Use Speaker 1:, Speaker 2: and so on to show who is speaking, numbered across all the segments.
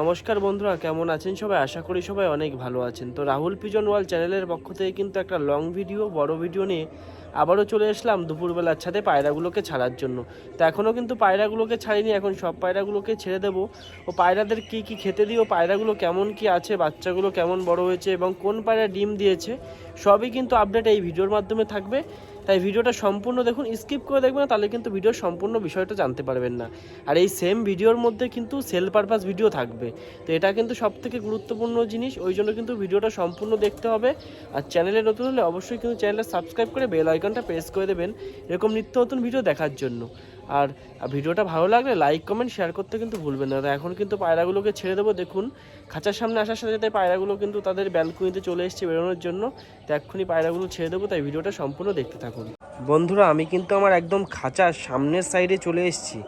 Speaker 1: নমস্কার বন্ধুরা, কেমন আছেন সবাই? আশা করি সবাই অনেক ভালো আছেন। তো রাহুল পিজন ওয়াল চ্যানেলের পক্ষ থেকে কিন্তু একটা লং ভিডিও বড় ভিডিও নিয়ে আবারও চলে আসলাম দুপুরবেলার ছাদে পায়রাগুলোকে ছাড়ার জন্য। তো এখনও কিন্তু পায়রাগুলোকে ছাড়িনি, এখন সব পায়রাগুলোকে ছেড়ে দেবো। ও পায়রাদের কি কি খেতে দিই, ও পায়রাগুলো কেমন কি আছে, বাচ্চাগুলো কেমন বড় হয়েছে এবং কোন পায়রা ডিম দিয়েছে, সবই কিন্তু আপডেট এই ভিডিওর মাধ্যমে থাকবে। তাই ভিডিওটা সম্পূর্ণ দেখুন স্কিপ করে দেখবেন না, তাহলে কিন্তু ভিডিও সম্পূর্ণ বিষয়টা জানতে পারবেন না। আর এই সেম ভিডিওর মধ্যে কিন্তু সেল পারপাস ভিডিও থাকবে। তো এটা কিন্তু সব থেকে গুরুত্বপূর্ণ জিনিস, ওই জন্য কিন্তু ভিডিওটা সম্পূর্ণ দেখতে হবে। আর চ্যানেলে নতুন হলে অবশ্যই কিন্তু চ্যানেলটা সাবস্ক্রাইব করে বেল আইকনটা প্রেস করে দেবেন, এরকম নিত্য নতুন ভিডিও দেখার জন্য। আর ভিডিওটা ভালো লাগলে লাইক কমেন্ট শেয়ার করতে কিন্তু ভুলবেন না। এখন কিন্তু পায়রাগুলোকে ছেড়ে দেবো। দেখুন, খাঁচার সামনে আসার সাথে সাথে পায়রাগুলো কিন্তু তাদের ব্যালকনিতে চলে এসছে বেরোনোর জন্য। তো এক্ষুনি পায়রাগুলো ছেড়ে দেবো, তাই ভিডিওটা সম্পূর্ণ দেখতে থাকুন। বন্ধুরা, আমি কিন্তু আমার একদম খাঁচার সামনের সাইডে চলে এসেছি।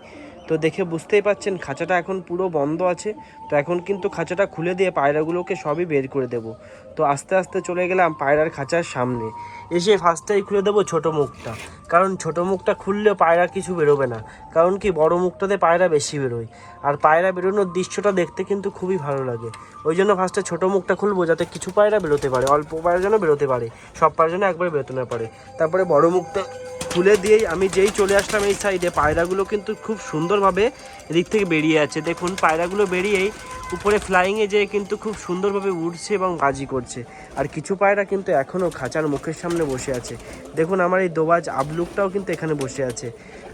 Speaker 1: তো দেখে বুঝতেই পাচ্ছেন খাঁচাটা এখন পুরো বন্ধ আছে। তো এখন কিন্তু খাঁচাটা খুলে দিয়ে পায়রাগুলোকে সবই বের করে দেব। তো আস্তে আস্তে চলে গেলাম পায়রার খাঁচার সামনে। এসে ফার্স্টেই খুলে দেবো ছোট মুখটা। কারণ ছোট মুখটা খুললেও পায়রা কিছু বেরোবে না। কারণ কি, বড় মুখটাতে পায়রা বেশি বেরোয়। আর পায়রা বেরোনোর দৃশ্যটা দেখতে কিন্তু খুবই ভালো লাগে। ওই জন্য ফার্স্টে ছোট মুখটা খুলবো যাতে কিছু পায়রা বেরোতে পারে। অল্প পায়রা যেন বেরোতে পারে। সব পায়রা যেন একবার বেরোতে না পারে। তারপরে বড় মুখটা খুলে দিয়েই আমি যেই চলে আসলাম এই সাইডে পায়রাগুলো কিন্তু খুব সুন্দরভাবে এদিক থেকে বেরিয়ে আছে। দেখুন, পায়রাগুলো বেরিয়েই উপরে ফ্লাইংয়ে যেয়ে কিন্তু খুব সুন্দরভাবে উড়ছে এবং বাজি করছে। আর কিছু পায়রা কিন্তু এখনও খাঁচার মুখের সামনে বসে আছে। দেখুন, আমার এই দোবাজ আবলুকটাও কিন্তু এখানে বসে আছে।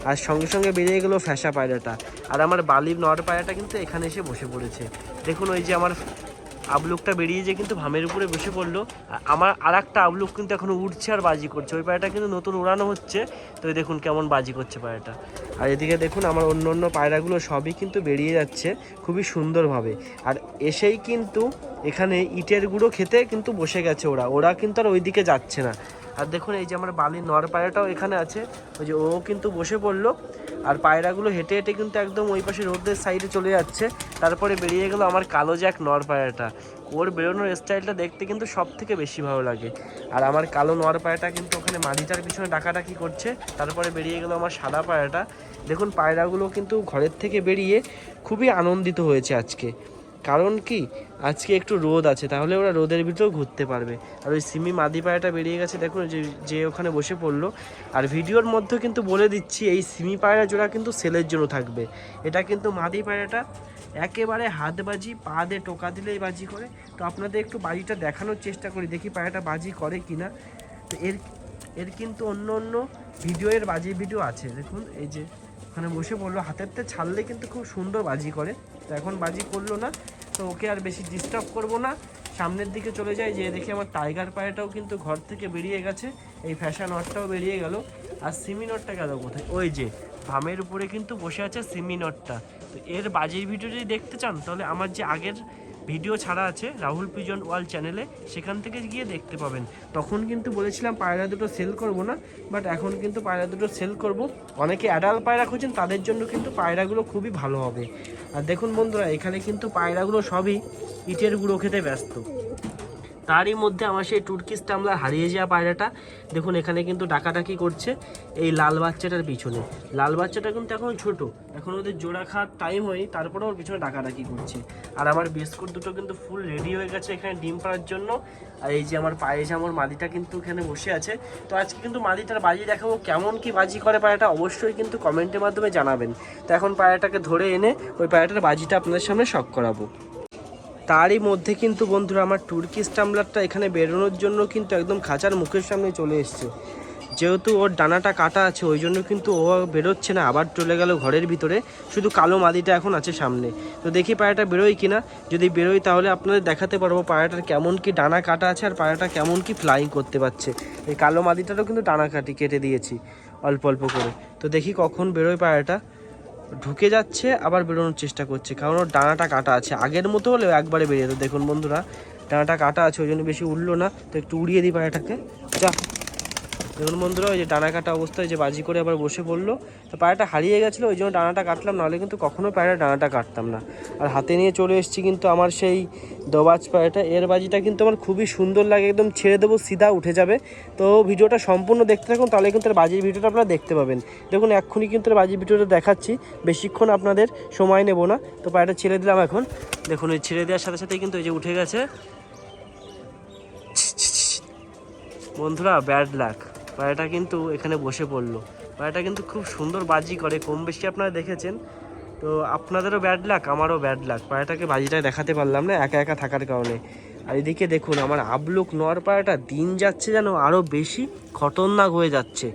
Speaker 1: আর সঙ্গে সঙ্গে বেরিয়ে গেল ফ্যাসা পায়রাটা। আর আমার বালির নর পায়রাটা কিন্তু এখানে এসে বসে পড়েছে। দেখুন, ওই যে আমার আবলুকটা বেরিয়ে যে কিন্তু ভামের উপরে বসে পড়ল। আমার আর একটা আবলুক কিন্তু এখনও উঠছে আর বাজি করছে। ওই পায়রাটা কিন্তু নতুন উড়ানো হচ্ছে। তো দেখুন কেমন বাজি করছে পায়রাটা আর এদিকে দেখুন আমার অন্য অন্য পায়রাগুলো সবই কিন্তু বেরিয়ে যাচ্ছে খুবই সুন্দরভাবে। আর এসেই কিন্তু এখানে ইটের গুঁড়ো খেতে কিন্তু বসে গেছে ওরা। ওরা কিন্তু আর ওইদিকে যাচ্ছে না। আর দেখুন এই যে আমার বালির নর পায়রাটাও এখানে আছে। ওই যে ও কিন্তু বসে পড়ল। আর পায়রাগুলো হেঁটে হেঁটে কিন্তু একদম ওই পাশে রোদের সাইডে চলে যাচ্ছে। তারপরে বেরিয়ে গেল আমার কালো জ্যাক নর পায়রাটা। ওর বেরোনোর স্টাইলটা দেখতে কিন্তু সব থেকে বেশি ভালো লাগে। আর আমার কালো নর পায়রাটা কিন্তু ওখানে মাঝিটার পিছনে ডাকাডাকি করছে। তারপরে বেরিয়ে গেল আমার সাদা পায়রাটা। দেখুন, পায়রাগুলো কিন্তু ঘরের থেকে বেরিয়ে খুবই আনন্দিত হয়েছে আজকে। কারণ কি? আজকে একটু রোদ আছে, তাহলে ওরা রোদের ভিতরেও ঘুরতে পারবে। আর ওই সিমি মাদি পায়রাটা বেরিয়ে গেছে দেখুন যে যে ওখানে বসে পড়ল। আর ভিডিওর মধ্যে কিন্তু বলে দিচ্ছি, এই সিমি পায়রা জোড়া কিন্তু সেলের জন্য থাকবে। এটা কিন্তু মাদি পায়রাটা একেবারে হাত বাজি, পা দিয়ে টোকা দিলেই বাজি করে। তো আপনাদের একটু বাজিটা দেখানোর চেষ্টা করি, দেখি পায়রাটা বাজি করে কি না তো এর এর কিন্তু অন্য অন্য ভিডিওর বাজি ভিডিও আছে। দেখুন, এই যে ওখানে বসে পড়ল হাতেরতে ছাড়লে কিন্তু খুব সুন্দর বাজি করে। তো এখন বাজি করল না, তো ওকে আর বেশি ডিস্টার্ব করব না। সামনের দিকে চলে যায় যে দেখি আমার টাইগার পায়েটাও কিন্তু ঘর থেকে বেরিয়ে গেছে। এই ফ্যাশন নটটাও বেরিয়ে গেল। আর সিমি নটটা গেল কোথায়? ওই যে ভামের উপরে কিন্তু বসে আছে সিমি নটটা তো এর বাজির ভিডিও যদি দেখতে চান, তাহলে আমার যে আগের ভিডিও ছাড়া আছে রাহুল পিজন ওয়াল চ্যানেলে, সেখান থেকে গিয়ে দেখতে পাবেন। তখন কিন্তু বলেছিলাম পায়রা দুটো সেল করব না বাট এখন কিন্তু পায়রা দুটো সেল করব। অনেকে অ্যাডাল পায়রা খুঁজছেন, তাদের জন্য কিন্তু পায়রাগুলো খুবই ভালো হবে। আর দেখুন বন্ধুরা, এখানে কিন্তু পায়রাগুলো সবই ইটের গুঁড়ো খেতে ব্যস্ত। তারই মধ্যে আমার সেই টুর্কিস টামলার হারিয়ে যাওয়া পায়রাটা, দেখুন এখানে কিন্তু ডাকাডাকি করছে এই লাল বাচ্চাটার পিছনে। লাল বাচ্চাটা কিন্তু এখন ছোট, এখন ওদের জোড়া খাওয়ার টাইম হয়নি তারপরে ওর পিছনে ডাকাডাকি করছে। আর আমার বিস্কুট দুটো কিন্তু ফুল রেডি হয়ে গেছে এখানে ডিম পাড়ার জন্য। আর এই যে আমার পায়ে জামর মাদিটা কিন্তু এখানে বসে আছে। তো আজকে কিন্তু মাদিটার বাজি দেখাবো কেমন কি বাজি করে পায়রাটা অবশ্যই কিন্তু কমেন্টের মাধ্যমে জানাবেন। তো এখন পায়রাটাকে ধরে এনে ওই পায়রাটার বাজিটা আপনাদের সামনে শখ করাবো। তারই মধ্যে কিন্তু বন্ধুরা, আমার তুর্কি স্টাম্বলারটা এখানে বেরোনোর জন্য কিন্তু একদম খাঁচার মুখের সামনে চলে এসছে। যেহেতু ওর ডানাটা কাটা আছে, ওই জন্য কিন্তু ও বেরোচ্ছে না। আবার চলে গেল ঘরের ভিতরে। শুধু কালো মাদিটা এখন আছে সামনে। তো দেখি পায়রাটা বেরোয় কিনা। যদি বেরোয় তাহলে আপনাদের দেখাতে পারব পায়রাটার কেমন কি ডানা কাটা আছে আর পায়রাটা কেমন কি ফ্লাইং করতে পারছে। এই কালো মাদিটারও কিন্তু ডানা কাটি কেটে দিয়েছি, অল্প অল্প করে। তো দেখি কখন বেরোয় পায়রাটা ঢুকে যাচ্ছে, আবার বেরোনোর চেষ্টা করছে, কারণ ওর ডানাটা কাটা আছে। আগের মতো হলেও একবারে বেরিয়ে যেত। দেখুন বন্ধুরা, ডানাটা কাটা আছে, ওই জন্য বেশি উঠল না। তো একটু উড়িয়ে দিই পায়রাটাকে যা। দেখুন বন্ধুরা ওই যে ডানা কাটা অবস্থায় যে বাজি করে আবার বসে পড়ল, তো পায়রাটা হারিয়ে গেছিল, ওই জন্য ডানাটা কাটলাম, নাহলে কিন্তু কখনো পায়রা ডানাটা কাটতাম না। আর হাতে নিয়ে চলে এসেছি কিন্তু আমার সেই দোবাজ পায়রাটা এর বাজিটা কিন্তু আমার খুবই সুন্দর লাগে, একদম ছেড়ে দেবো, সিধা উঠে যাবে। তো ভিডিওটা সম্পূর্ণ দেখতে থাকুন, তাহলে কিন্তু তার বাজির ভিডিওটা আপনারা দেখতে পাবেন। দেখুন, এক্ষুনি কিন্তু এর বাজির ভিডিওটা দেখাচ্ছি, বেশিক্ষণ আপনাদের সময় নেব না। তো পায়রাটা ছেড়ে দিলাম এখন। দেখুন, ওই ছেড়ে দেওয়ার সাথে সাথেই কিন্তু ওই যে উঠে গেছে। বন্ধুরা, ব্যাড লাক। পায়রাটা কিন্তু এখানে বসে পড়ল। পায়রাটা কিন্তু খুব সুন্দর বাজি করে, কম বেশি আপনারা দেখেছেন। তো আপনাদেরও ব্যাড লাক আমারও ব্যাড লাক পায়রাটাকে বাজিটা দেখাতে পারলাম না, একা একা থাকার কারণে। আর এদিকে দেখুন, আমার আবলুক নর পায়রাটা দিন যাচ্ছে যেন আরও বেশি খতরনাক হয়ে যাচ্ছে।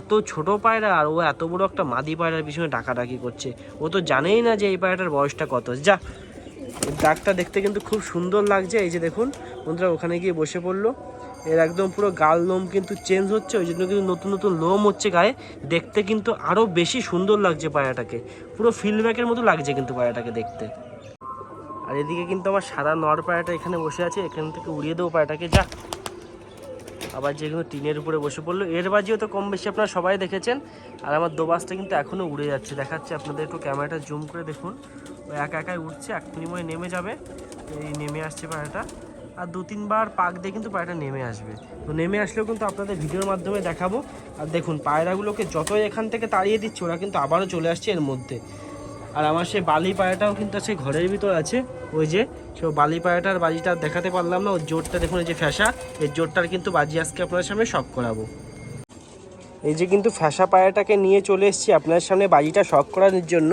Speaker 1: এত ছোট পায়রা আর ও এত বড় একটা মাদি পায়রার পিছনে ডাকাডাকি করছে। ও তো জানেই না যে এই পায়রাটার বয়সটা কত। যা দাগটা দেখতে কিন্তু খুব সুন্দর লাগছে। এই যে দেখুন, বন্ধুরা, ওখানে গিয়ে বসে পড়ল। এর একদম পুরো গাল লোম কিন্তু চেঞ্জ হচ্ছে ওই জন্য কিন্তু নতুন নতুন লোম হচ্ছে গায়ে। দেখতে কিন্তু আরও বেশি সুন্দর লাগছে পায়রাটাকে পুরো ফিল্ডব্যাকের মতো লাগছে কিন্তু পায়রাটাকে দেখতে। আর এদিকে কিন্তু আমার সাদা নর পায়রাটা এখানে বসে আছে, এখান থেকে উড়িয়ে দেবো পায়রাটাকে যা। আবার যেগুলো টিনের উপরে বসে পড়ল। এর বাজিও তো কম বেশি আপনারা সবাই দেখেছেন। আর আমার দোবাসটা কিন্তু এখনও উড়ে যাচ্ছে। দেখাচ্ছে আপনাদের একটু ক্যামেরাটা জুম করে দেখুন। ও একা একাই উঠছে এক বিনিময়ে নেমে যাবে। এই নেমে আসছে পায়রাটা আর দু তিনবার পাক দিয়ে কিন্তু পায়রাটা নেমে আসবে। তো নেমে আসলেও কিন্তু আপনাদের ভিডিওর মাধ্যমে দেখাবো। আর দেখুন, পায়রাগুলোকে যতই এখান থেকে তাড়িয়ে দিচ্ছে, ওরা কিন্তু আবারও চলে আসছে এর মধ্যে। আর আমার সেই বালি পায়রাটাও কিন্তু আছে ঘরের ভিতর আছে। ওই যে, সে বালি পায়রাটার বাজিটা দেখাতে পারলাম না, ওর জোরটা দেখুন, এই যে ফ্যাসা এই জোরটার কিন্তু বাজি আজকে আপনাদের সামনে শখ করাবো। এই যে কিন্তু ফ্যাসা পায়রাটাকে নিয়ে চলে এসেছি আপনার সামনে বাজিটা শখ করানোর জন্য।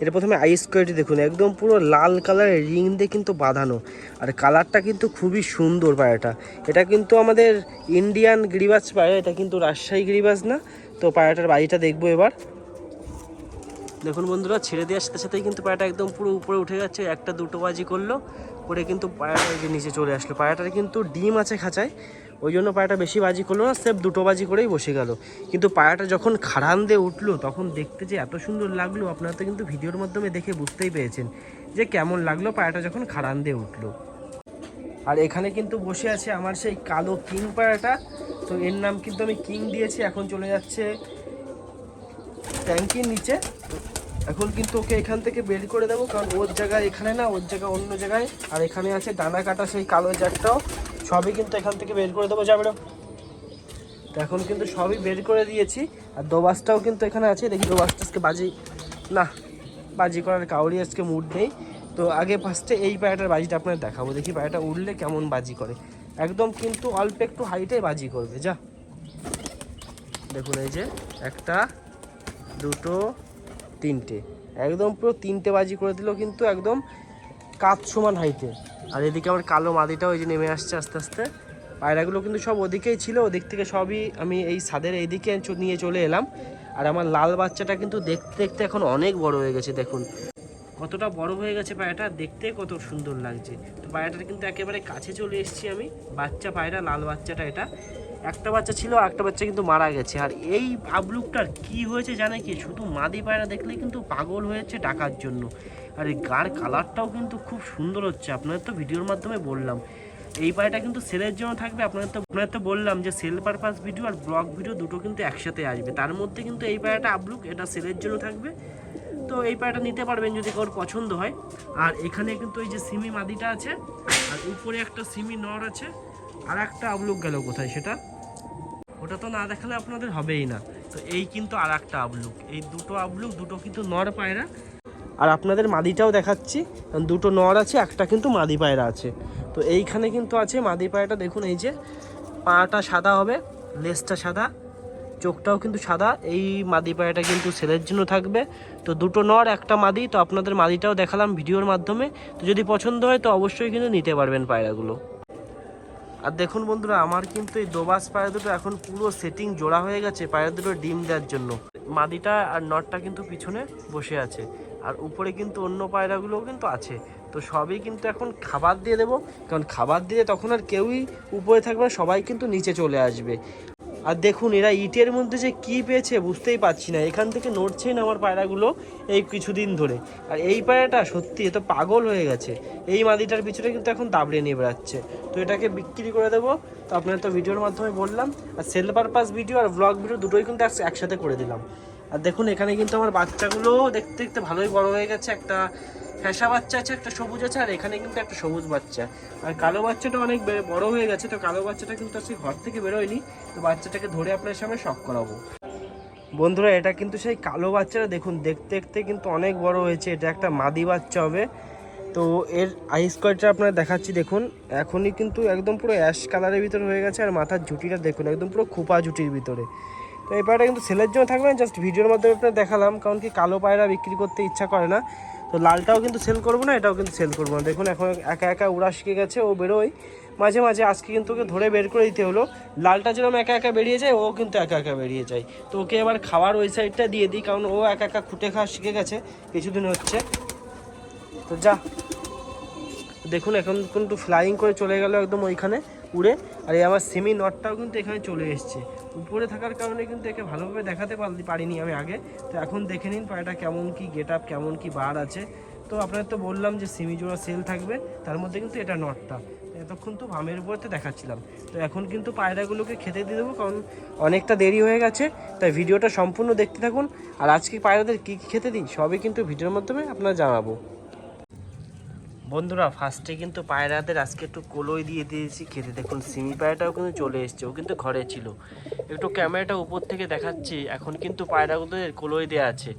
Speaker 1: এটা প্রথমে আইস কোয়ালিটি দেখুন, একদম পুরো লাল কালারের রিং দিয়ে কিন্তু বাঁধানো। আর কালারটা কিন্তু খুবই সুন্দর পায়রাটা এটা। কিন্তু আমাদের ইন্ডিয়ান গিরিবাজ পায়রা এটা কিন্তু রাজশাহী গিরিবাজ না। তো পায়রাটার বাড়িটা দেখব এবার। দেখুন বন্ধুরা, ছেড়ে দেওয়ার সাথে সাথেই কিন্তু পায়রাটা একদম পুরো উপরে উঠে যাচ্ছে একটা দুটো বাজি করল। করে কিন্তু পায়রাটা যে নিচে চলে আসলো। পায়রাটার কিন্তু ডিম আছে খাঁচায়, ওই জন্য পায়রাটা বেশি বাজি করল না, সেফ দুটো বাজি করেই বসে গেল। কিন্তু পায়রাটা যখন খাড়ান দিয়ে উঠল, তখন দেখতে যে এত সুন্দর লাগল, আপনারা তো কিন্তু ভিডিওর মাধ্যমে দেখে বুঝতেই পেরেছেন যে কেমন লাগল পায়রাটা যখন খাড়ান দিয়ে উঠল। আর এখানে কিন্তু বসে আছে আমার সেই কালো কিং পায়রাটা তো এর নাম কিন্তু আমি কিং দিয়েছি, এখন চলে যাচ্ছে ট্যাঙ্কির নিচে। এখন কিন্তু ওকে এখান থেকে বের করে দেবো, কারণ ওর জায়গায় এখানে না, ওর জায়গায় অন্য জায়গায়। আর এখানে আছে ডানা কাটা সেই কালো জ্যাকটাও সবই কিন্তু এখান থেকে বের করে দেবো যাবে এখন কিন্তু সবই বের করে দিয়েছি, আর দোবাসটাও কিন্তু এখানে আছে। দেখি দোবাসটা আজকে বাজি, না, বাজি করার কাউরি আজকে মুড নেই। তো আগে ফার্স্টে এই পায়রাটার বাজিটা আপনাদের দেখাবো। দেখি পায়রাটা উঠলে কেমন বাজি করে। একদম কিন্তু অল্প একটু হাইটে বাজি করবে, যা। দেখুন এই যে, একটা, দুটো তিনটে। একদম পুরো তিনটে বাজি করে দিল, কিন্তু একদম কাত সমান হাইটে আর এদিকে আমার কালো মাদিটাও ওই যে নেমে আসছে আস্তে আস্তে। পায়রাগুলো কিন্তু সব ওদিকেই ছিল, ওদিক থেকে সবই আমি এই ছাদের এইদিকে নিয়ে চলে এলাম। আর আমার লাল বাচ্চাটা কিন্তু দেখতে দেখতে এখন অনেক বড় হয়ে গেছে, দেখুন। কতটা বড় হয়ে গেছে পায়রাটা, দেখতে কত সুন্দর লাগছে। তো পায়রাটার কিন্তু একেবারে কাছে চলে এসেছি আমি। বাচ্চা পায়রা, লাল বাচ্চাটা এটা। একটা বাচ্চা ছিল একটা বাচ্চা কিন্তু মারা গেছে। আর এই আবলুকটার কি হয়েছে জানে কি? শুধু মাদি পায়রা দেখলে কিন্তু পাগল হয়েছে ডাকার জন্য। আর এই গার কালারটাও কিন্তু খুব সুন্দর হচ্ছে। আপনাদের তো ভিডিওর মাধ্যমে বললাম। এই পায়রাটা কিন্তু সেলের জন্য থাকবে। আপনাদের তো আপনাদের তো বললাম যে সেল পারপাস ভিডিও আর ব্লগ ভিডিও দুটো কিন্তু একসাথে আসবে। তার মধ্যে কিন্তু এই পায়রাটা আবলুক, এটা সেলের জন্য থাকবে। তো এই পায়রাটা নিতে পারবেন যদি কারোর পছন্দ হয়। আর এখানে কিন্তু এই যে সিমি মাদিটা আছে। আর উপরে একটা সিমি নর আছে। আর একটা আবলুক গেল কোথায় সেটা? ওটা তো না দেখালে আপনাদের হবেই না। তো এই কিন্তু আর একটা আবলুক। এই দুটো আবলুক, দুটো কিন্তু নর পায়রা। আর আপনাদের মাদিটাও দেখাচ্ছি। দুটো নর আছে, একটা কিন্তু মাদি পায়রা আছে। তো এইখানে কিন্তু আছে মাদি পায়রাটা। দেখুন এই যে, পাটা সাদা হবে, লেজটা সাদা, চোখটাও কিন্তু সাদা। এই মাদি পায়রাটা কিন্তু ছেলের জন্য থাকবে। তো দুটো নর, একটা মাদি। তো আপনাদের মাদিটাও দেখালাম ভিডিওর মাধ্যমে। তো যদি পছন্দ হয়, তো অবশ্যই কিন্তু নিতে পারবেন পায়রাগুলো। আর দেখুন বন্ধুরা, আমার কিন্তু এই দোবাস পায়রা দুটো এখন পুরো সেটিং জোড়া হয়ে গেছে, পায়রা দুটো ডিম দেওয়ার জন্য। মাদিটা আর নটটা কিন্তু পিছনে বসে আছে, আর উপরে কিন্তু অন্য পায়রাগুলোও কিন্তু আছে। তো সবই কিন্তু এখন খাবার দিয়ে দেবো, কারণ খাবার দিলে তখন আর কেউই উপরে থাকবে না, সবাই কিন্তু নিচে চলে আসবে। আর দেখুন, এরা ইটের মধ্যে যে কি পেয়েছে বুঝতেই পারছি না। এখান থেকে নড়ছেই না আমার পায়রাগুলো এই কিছুদিন ধরে। আর এই পায়রাটা সত্যি, এ তো পাগল হয়ে গেছে। এই মাদিটার পিছনে কিন্তু এখন দাবড়ে নিয়ে বেড়াচ্ছে। তো এটাকে বিক্রি করে দেবো। তো আপনার তো ভিডিওর মাধ্যমে বললাম। আর সেল পারপাস ভিডিও আর ব্লগ ভিডিও দুটোই কিন্তু একসাথে করে দিলাম। আর দেখুন, এখানে কিন্তু আমার বাচ্চাগুলো দেখতে দেখতে ভালোই বড় হয়ে গেছে। একটা ফ্যাসা বাচ্চা আছে, একটা সবুজ আছে, আর এখানে কিন্তু একটা সবুজ বাচ্চা। আর কালো বাচ্চাটা অনেক বড় হয়ে গেছে, তো কালো বাচ্চাটা কিন্তু আজকে ঘর থেকে বেরোয়নি। তো বাচ্চাটাকে ধরে আপনার সামনে শখ করাবো। বন্ধুরা, এটা কিন্তু সেই কালো বাচ্চাটা, দেখুন, দেখতে দেখতে কিন্তু অনেক বড় হয়েছে। এটা একটা মাদি বাচ্চা হবে। তো এর আইস কোয়ালিটি আপনারা দেখাচ্ছি, দেখুন। এখনই কিন্তু একদম পুরো অ্যাশ কালারের ভিতরে হয়ে গেছে, আর মাথার ঝুটিটা দেখুন, একদম পুরো খোপা ঝুটির ভিতরে। তো এই পায়রাটা কিন্তু সেলের জন্য থাকবে না জাস্ট ভিডিওর মাধ্যমে আপনার দেখালাম, কারণ কি কালো পায়রা বিক্রি করতে ইচ্ছা করে না। তো লালটাও কিন্তু সেল করব না, এটাও কিন্তু সেল করব না। দেখুন, এখন একা একা উড়া শিখে গেছে, ও বেরোয়। মাঝে মাঝে আজকে কিন্তু ওকে ধরে বের করে দিতে হলো। লালটা যেরকম একা একা বেরিয়ে যায়, ও কিন্তু একা একা বেরিয়ে যায়। তো ওকে এবার খাওয়ার ওই সাইডটা দিয়ে দিই, কারণ ও একা একা খুঁটে খাওয়া শিখে গেছে, কিছুদিন হচ্ছে। তো যা, দেখুন, এখন কিন্তু ফ্লাইং করে চলে গেল একদম ওইখানে। উড়ে আর এই আমার সেমি নটটাও কিন্তু এখানে চলে এসছে। উপরে থাকার কারণে কিন্তু একে ভালোভাবে দেখাতে পারিনি আমি আগে। তো এখন দেখে নিন পায়রাটা কেমন কি গেট আপ কেমন কি বার আছে। তো আপনার তো বললাম যে সিমি জোড়া সেল থাকবে, তার মধ্যে কিন্তু এটা নটটা এতক্ষণ তো ভামের উপরে তো দেখাচ্ছিলাম। তো এখন কিন্তু পায়রাগুলোকে খেতে দিয়ে দেবো, কারণ অনেকটা দেরি হয়ে গেছে। তাই ভিডিওটা সম্পূর্ণ দেখতে থাকুন। আর আজকে পায়রাদের কী কী খেতে দিই, সবই কিন্তু ভিডিওর মাধ্যমে আপনারা জানাব। বন্ধুরা ফার্স্টে কিন্তু পায়রাদের আজকে একটু কলই দিয়ে দিয়েছি খেতে। দেখুন, সিমি পায়রাটাও কিন্তু চলে এসছে, ও কিন্তু ঘরে ছিল। একটু ক্যামেরাটা উপর থেকে দেখাচ্ছি, এখন কিন্তু পায়রাগুলোদের কলই দেওয়া আছে।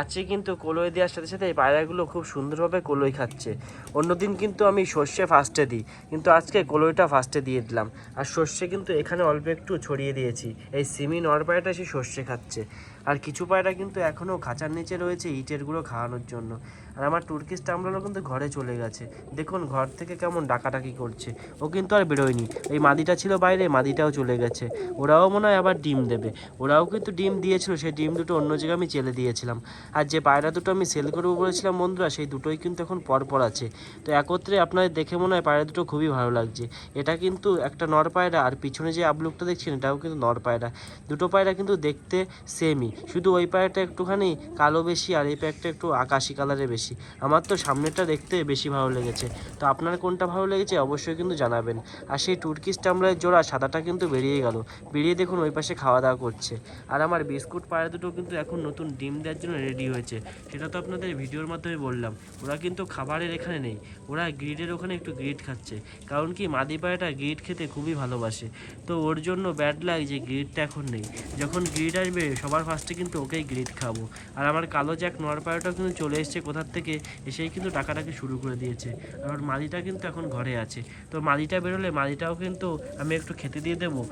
Speaker 1: আছে কিন্তু কলই দেওয়ার সাথে সাথে এই পায়রাগুলো খুব সুন্দরভাবে কলই খাচ্ছে। অন্যদিন কিন্তু আমি সর্ষে ফার্স্টে দিই, কিন্তু আজকে কলইটা ফার্স্টে দিয়ে দিলাম। আর সর্ষে কিন্তু এখানে অল্প একটু ছড়িয়ে দিয়েছি। এই সিমি নর পায়রাটা সে সর্ষে খাচ্ছে। আর কিছু পায়রা কিন্তু এখনও খাঁচার নিচে রয়েছে ইটের গুঁড়ো খাওয়ানোর জন্য। আর আমার টুর্কিশ টামলারও কিন্তু ঘরে চলে গেছে। দেখুন, ঘর থেকে কেমন ডাকাডাকি করছে। ও কিন্তু আর বেরোয়নি। এই মাদিটা ছিল বাইরে, মাদিটাও চলে গেছে। ওরাও মনে হয় আবার ডিম দেবে। ওরাও কিন্তু ডিম দিয়েছিল, সেই ডিম দুটো অন্য জায়গায় আমি চেলে দিয়েছিলাম। আর যে পায়রা দুটো আমি সেল করব বলেছিলাম বন্ধুরা, সেই দুটোই কিন্তু এখন পরপর আছে। তো একত্রে আপনাদের দেখে মনে হয় পায়রা দুটো খুবই ভালো লাগছে। এটা কিন্তু একটা নর পায়রা, আর পিছনে যে আবলুকটা দেখছেন, এটাও কিন্তু নর পায়রা। দুটো পায়রা কিন্তু দেখতে সেমই শুধু ওই পায়রাটা একটুখানি কালো বেশি আর এই পায়রাটা একটু আকাশি কালারে বেশি। আমার তো সামনেরটা দেখতে বেশি ভালো লেগেছে। তো আপনার কোনটা ভালো লেগেছে অবশ্যই কিন্তু জানাবেন। আর সেই টুর্কিশ টামলারের জোড়া সাদাটা কিন্তু বেরিয়ে গেল। বেরিয়ে দেখুন ওই পাশে খাওয়া দাওয়া করছে। আর আমার বিস্কুট পায়রা দুটো কিন্তু এখন নতুন ডিম দেওয়ার জন্য রেডি হয়েছে। সেটা তো আপনাদের ভিডিওর মাধ্যমে বললাম। ওরা কিন্তু খাবারের এখানে নেই। ওরা গ্রিডের ওখানে একটু গ্রিড খাচ্ছে। কারণ কি মাদি পায়রাটা গ্রিড খেতে খুবই ভালোবাসে। তো ওর জন্য ব্যাড লাগ যে গ্রিডটা এখন নেই। যখন গ্রিড আসবে সবার ফার্স্টে কিন্তু ওকেই গ্রিড খাব। আর আমার কালো জ্যাক নোয়ার পায়রাটাও কিন্তু চলে এসছে কোথার থেকে, এসেই কিন্তু টাকাটাকে শুরু করে দিয়েছে। আর মালিটা কিন্তু এখন ঘরে আছে। তো মালিটা বেরোলে মালিটাও কিন্তু আমি একটু খেতে দিয়ে দেবো।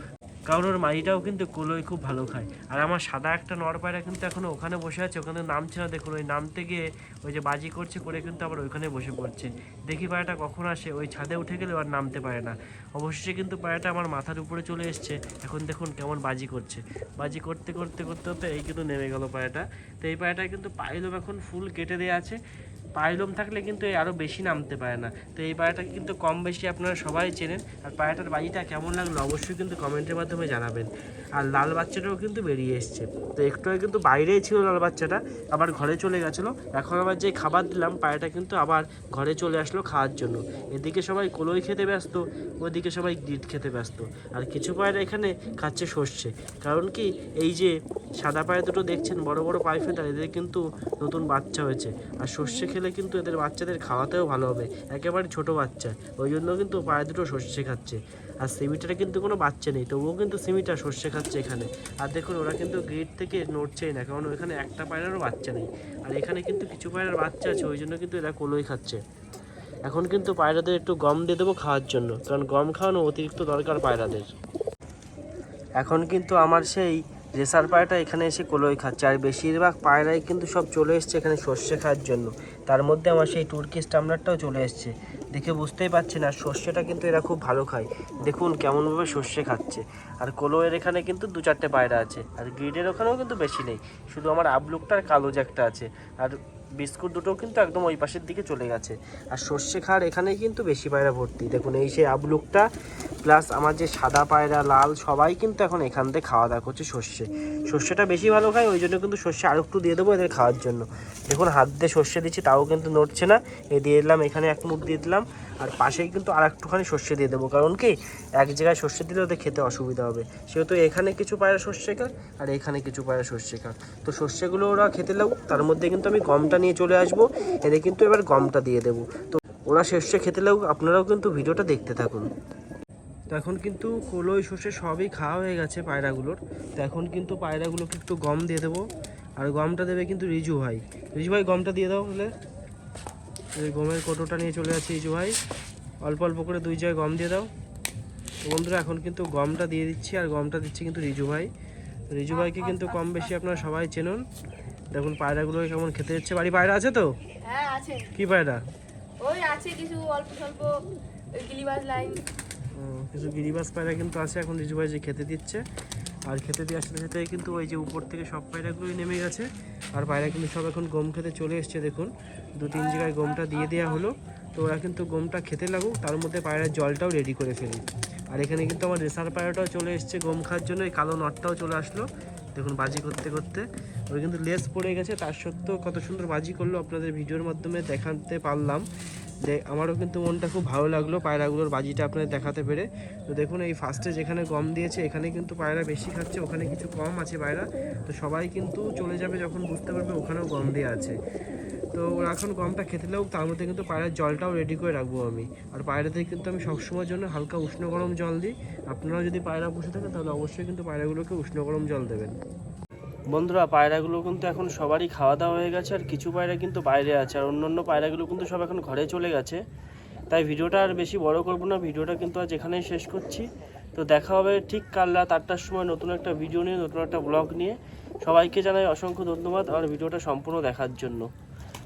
Speaker 1: কারণ ওর মাদিটাও কিন্তু কলই খুব ভালো খায়। আর আমার সাদা একটা নর পায়রা কিন্তু এখনও ওখানে বসে আছে, ওখানে নামছে না, দেখুন, ওই নামতে গিয়ে ওই যে বাজি করছে করে কিন্তু আবার ওইখানে বসে পড়ছে। দেখি পায়রাটা কখন আসে, ওই ছাদে উঠে গেলে আর নামতে পারে না। অবশেষে কিন্তু পায়রাটা আমার মাথার উপরে চলে এসছে, এখন দেখুন কেমন বাজি করছে। বাজি করতে করতে করতে করতে এই কিন্তু নেমে গেল পায়রাটা তো এই পায়রাটা কিন্তু পাইলম এখন ফুল কেটে দেওয়া আছে। পাইলম থাকলে কিন্তু আরও বেশি নামতে পারে না। তো এই পায়রাটাকে কিন্তু কম বেশি আপনারা সবাই চেনেন। আর পায়রাটার বাজিটা কেমন লাগল অবশ্যই কিন্তু কমেন্টের মাধ্যমে জানাবেন। আর লাল বাচ্চাটাও কিন্তু বেরিয়ে এসছে। তো একটু কিন্তু বাইরেই ছিল লাল বাচ্চাটা, আবার ঘরে চলে গেছিল। এখন আবার যে খাবার দিলাম, পায়রাটা কিন্তু আবার ঘরে চলে আসলো খাওয়ার জন্য। এদিকে সবাই কলই খেতে ব্যস্ত, ওদিকে সবাই গ্রিট খেতে ব্যস্ত। আর কিছু পায়রা এখানে খাচ্ছে সর্ষে। কারণ কি, এই যে সাদা পায়রা দুটো দেখছেন, বড় বড় পাইফেদার এদের কিন্তু নতুন বাচ্চা হয়েছে। আর সর্ষে খেলে কিন্তু এদের বাচ্চাদের খাওয়াতেও ভালো হবে। একেবারে ছোট বাচ্চা। ওই জন্য কিন্তু পায়রা দুটো সর্ষে খাচ্ছে। আর সিমিটারে কিন্তু কোনো বাচ্চা নেই। তবুও কিন্তু সিমিটা সর্ষে খাচ্ছে এখানে। আর দেখুন, ওরা কিন্তু গেট থেকে নড়ছেই না, কারণ ওখানে একটা পায়রারও বাচ্চা নেই। আর এখানে কিন্তু কিছু পায়রার বাচ্চা আছে, ওই জন্য কিন্তু এরা কলই খাচ্ছে। এখন কিন্তু পায়রাদের একটু গম দিয়ে দেবো খাওয়ার জন্য, কারণ গম খাওয়ানো অতিরিক্ত দরকার পায়রাদের। এখন কিন্তু আমার সেই রেসার পায়রাটা এখানে এসে কলই খাচ্ছে। আর বেশিরভাগ পায়রাই কিন্তু সব চলে এসছে এখানে সর্ষে খাওয়ার জন্য। তার মধ্যে আমার সেই টুর্কি টামলারটাও চলে এসছে। দেখে বুঝতেই পারছি না সর্ষেটা কিন্তু এরা খুব ভালো খায়। দেখুন কেমনভাবে সর্ষে খাচ্ছে। আর কলোয়ের এখানে কিন্তু দু চারটে পায়রা আছে। আর গ্রিডের ওখানেও কিন্তু বেশি নেই। শুধু আমার আবলুকটার কালো জ্যাকটা আছে। আর বিস্কুট দুটোও কিন্তু একদম ওই পাশের দিকে চলে গেছে। আর সর্ষে খাওয়ার এখানেই কিন্তু বেশি পায়রা ভর্তি। দেখুন, এই সেই আবলুকটা প্লাস আমার যে সাদা পায়রা, লাল, সবাই কিন্তু এখন এখান থেকে খাওয়া দাওয়া করছে সর্ষে। সর্ষেটা বেশি ভালো খায়, ওই জন্য কিন্তু সর্ষে আরও একটু দিয়ে দেবো এদের খাওয়ার জন্য। দেখুন, হাত দিয়ে সর্ষে দিচ্ছি, তাও কিন্তু নড়ছে না। এ দিয়ে দিলাম, এখানে এক মুখ দিয়ে দিলাম। আর পাশেই কিন্তু আর একটুখানি সর্ষে দিয়ে দেবো। কারণ কি, এক জায়গায় সর্ষে দিলে ওদের খেতে অসুবিধা হবে। সেহেতু এখানে কিছু পায়রা সর্ষে খায় আর এখানে কিছু পায়রা সর্ষে খায় তো সর্ষেগুলো ওরা খেতে লাগুক, তার মধ্যে কিন্তু আমি গমটা নিয়ে চলে আসব। এদের কিন্তু এবার গমটা দিয়ে দেবো। তো ওরা সর্ষে খেতে লাগুক, আপনারাও কিন্তু ভিডিওটা দেখতে থাকুন। তো এখন কিন্তু কলই সর্ষে সবই খাওয়া হয়ে গেছে পায়রাগুলোর। তো এখন কিন্তু পায়রাগুলোকে একটু গম দিয়ে দেবো। আর গমটা দেবে কিন্তু রিজু ভাই। রিজু ভাই, গমটা দিয়ে দাও বলে এই গমের কোটোটা নিয়ে চলে যাচ্ছে রিজু ভাই। অল্প অল্প করে দুই জায়গায় গম দিয়ে দাও। বন্ধুরা এখন কিন্তু গমটা দিয়ে দিচ্ছি আর গমটা দিচ্ছি কিন্তু রিজু ভাই। রিজু ভাইকে কিন্তু কম বেশি আপনারা সবাই চেনুন। দেখুন পায়রাগুলো কেমন খেতে যাচ্ছে। বাড়ি পায়রা আছে তো?
Speaker 2: হ্যাঁ আছে।
Speaker 1: কি পায়রা?
Speaker 2: ওই আছে কিছু অল্প স্বল্প গিলিবাজ লাইন।
Speaker 1: কিছু গিরিবাস পায়রা কিন্তু আছে। এখন রিজু ভাই যে খেতে দিচ্ছে আর খেতে দিয়ে সাথে সাথে কিন্তু ওই যে উপর থেকে সব পায়রাগুলোই নেমে গেছে। আর পায়রা কিন্তু সব এখন গম খেতে চলে এসছে, দেখুন। দু তিন জায়গায় গমটা দিয়ে দেওয়া হলো। তো ওরা কিন্তু গমটা খেতে লাগুক, তার মধ্যে পায়রার জলটাও রেডি করে ফেলি। আর এখানে কিন্তু আমার রেশার পায়রাটাও চলে এসছে গম খাওয়ার জন্য, এই কালো নটটাও চলে আসলো। দেখুন বাজি করতে করতে ওই কিন্তু লেস পড়ে গেছে, তার সত্ত্বেও কত সুন্দর বাজি করল আপনাদের ভিডিওর মাধ্যমে দেখাতে পারলাম। আমারও কিন্তু মনটা খুব ভালো লাগল পায়রাগুলোর বাজিটা আপনাদের দেখাতে পেরে। তো দেখুন এই ফার্স্টে যেখানে গম দিয়েছে, এখানে কিন্তু পায়রা বেশি খাচ্ছে, ওখানে কিছু কম আছে পায়রা। তো সবাই কিন্তু চলে যাবে যখন বুঝতে পারবে ওখানেও গম দেওয়া আছে। তো ওরা এখন গমটা খেতে লাগুক, তার মধ্যে কিন্তু পায়রার জলটাও রেডি করে রাখব আমি। আর পায়রাদের কিন্তু আমি সবসময়ের জন্য হালকা উষ্ণ গরম জল দিই। আপনারাও যদি পায়রা বসে থাকেন, তাহলে অবশ্যই কিন্তু পায়রাগুলোকে উষ্ণ গরম জল দেবেন। বন্ধুরা, পায়রাগুলো কিন্তু এখন সবারই খাওয়া দাওয়া হয়ে গেছে, আর কিছু পায়রা কিন্তু বাইরে আছে, আর অন্য অন্য পায়রাগুলো কিন্তু সব এখন ঘরে চলে গেছে। তাই ভিডিওটা আর বেশি বড় করব না, ভিডিওটা কিন্তু আজ এখানেই শেষ করছি। তো দেখা হবে ঠিক কাল রাত আটটার সময় নতুন একটা ভিডিও নিয়ে, নতুন একটা ব্লগ নিয়ে। সবাইকে জানাই অসংখ্য ধন্যবাদ আমার ভিডিওটা সম্পূর্ণ দেখার জন্য।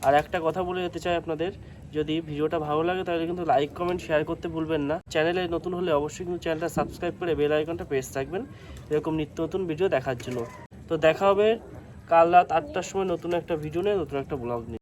Speaker 1: আর একটা কথা বলে যেতে চাই আপনাদের, যদি ভিডিওটা ভালো লাগে তাহলে কিন্তু লাইক কমেন্ট শেয়ার করতে ভুলবেন না। চ্যানেলে নতুন হলে অবশ্যই কিন্তু চ্যানেলটা সাবস্ক্রাইব করে বেল আইকনটা প্রেস থাকবেন এরকম নিত্য নতুন ভিডিও দেখার জন্য। তো দেখা হবে কাল রাত আটটার সময় নতুন একটা ভিডিও নিয়ে, নতুন একটা ব্লগ নিয়ে।